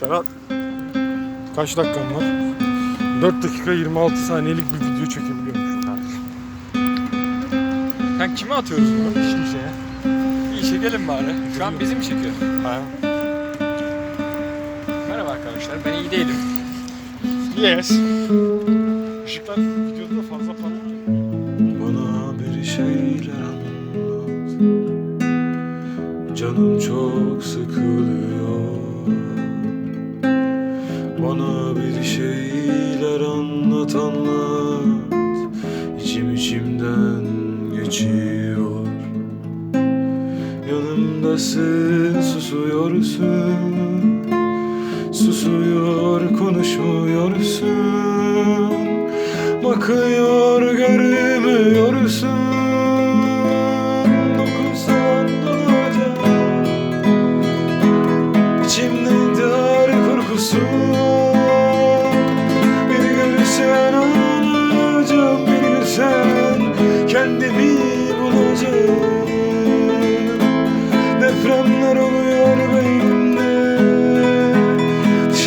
Serhat. Kaç dakikan var? 4 dakika 26 saniyelik bir video çekebiliyormuşum kardeşim. Sen kime atıyoruz bunu? Hiç kimseye. İyi çekelim bari. Şu an bizi mi çekiyor? Ha. Merhaba arkadaşlar ben iyi değilim. Yes. Işıklar videoda da fazla parlıyor. Bana bir şeyler anlat Canım çok sıkılıyor Bana bir şeyler anlat anlat İçim içimden geçiyor. Yanımdasın susuyorsun. Susuyor konuşmuyorsun. Bakıyor görmüyorsun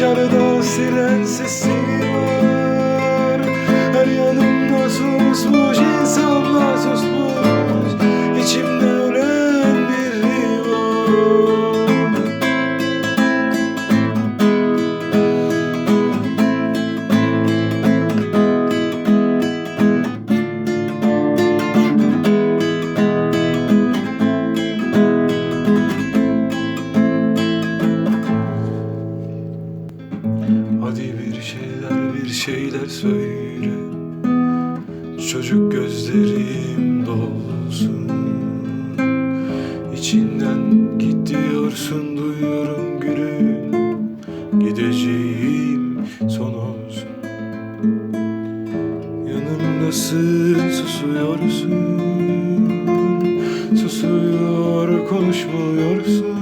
Dışarıda siren söyle. Çocuk gözlerim dolsun. İçinden git diyorsun duyuyorum gülüm. Gideceğim son olsun. Yanımdasın susuyorsun. Susuyor konuşmuyorsun.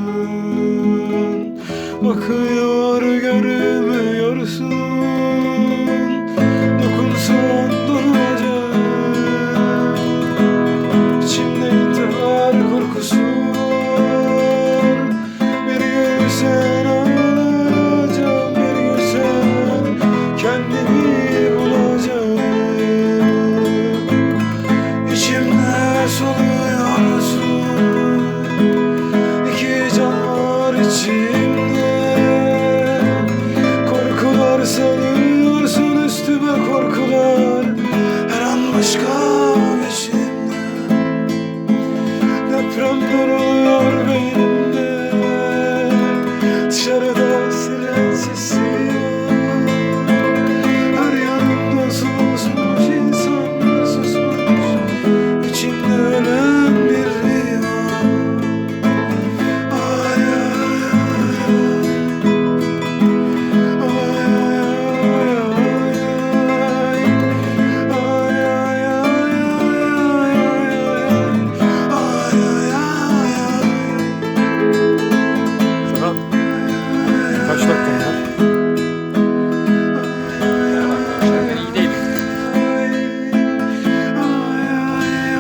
Bakıyor görmüyorsun aşka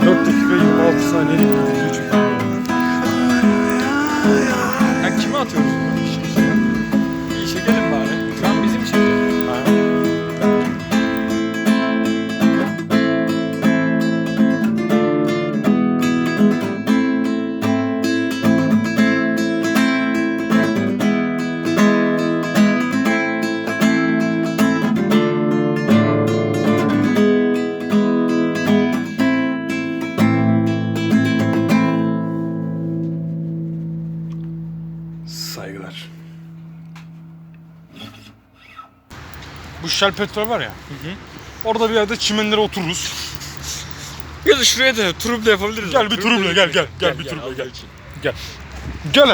4 dakika 26 saniyelik bir video çekebiliyormuşum. Sen kime atıyoruz bunu? İyi çekelim bari. Şu an bizi mi çekiyor? Ha. Saygılar. Bu Shell petrol var ya. Orada bir yerde çimenlere otururuz. Ya da şuraya da turup da yapabiliriz. Gel bir turumla, gel, gel, gel, bir turumla, gel. için. Gel. Gel.